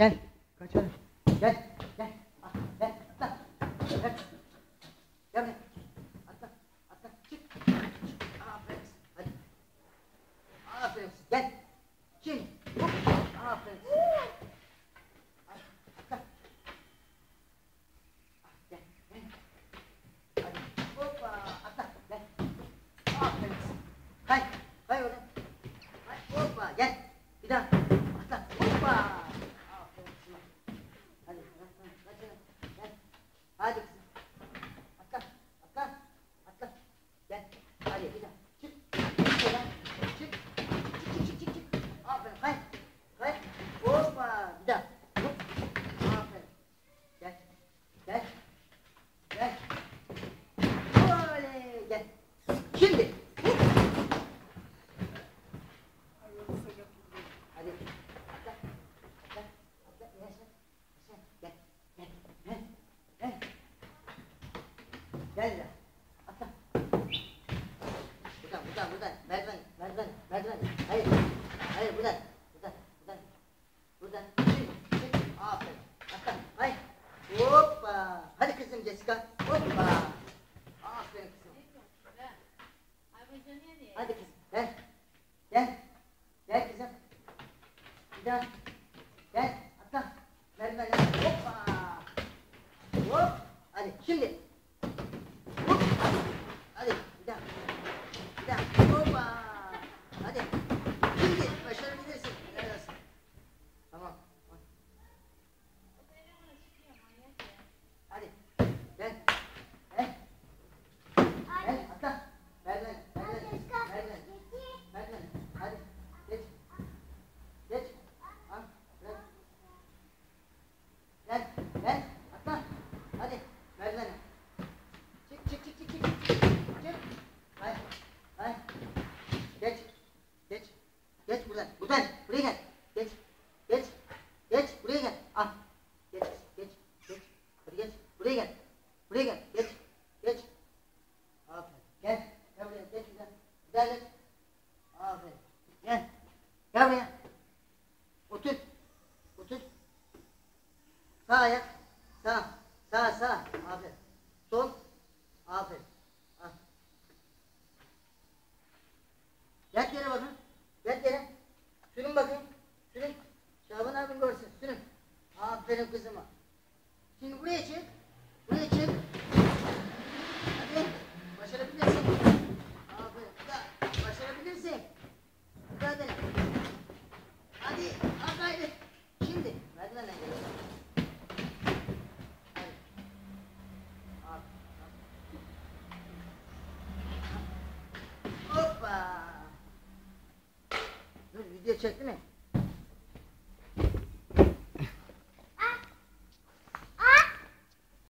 来，快去，来来。Gel ya. Atla. Buradan, buradan, buradan. Merdiven, merdiven, merdiven. Hayır, hayır buradan. Buradan, buradan. Buradan. Çık, çık. Aferin. Atla. Hayır. Hoppa. Hadi kızım Jessica. Hoppa. Aferin kızım. Hadi kızım. Gel. Gel. Gel kızım. Bir daha. Gel. Atla. Merdivenler. Hoppa. Hop. Hadi şimdi. Sağa yat. Sağ. Sağ sağ. Abi. geçecek değil mi?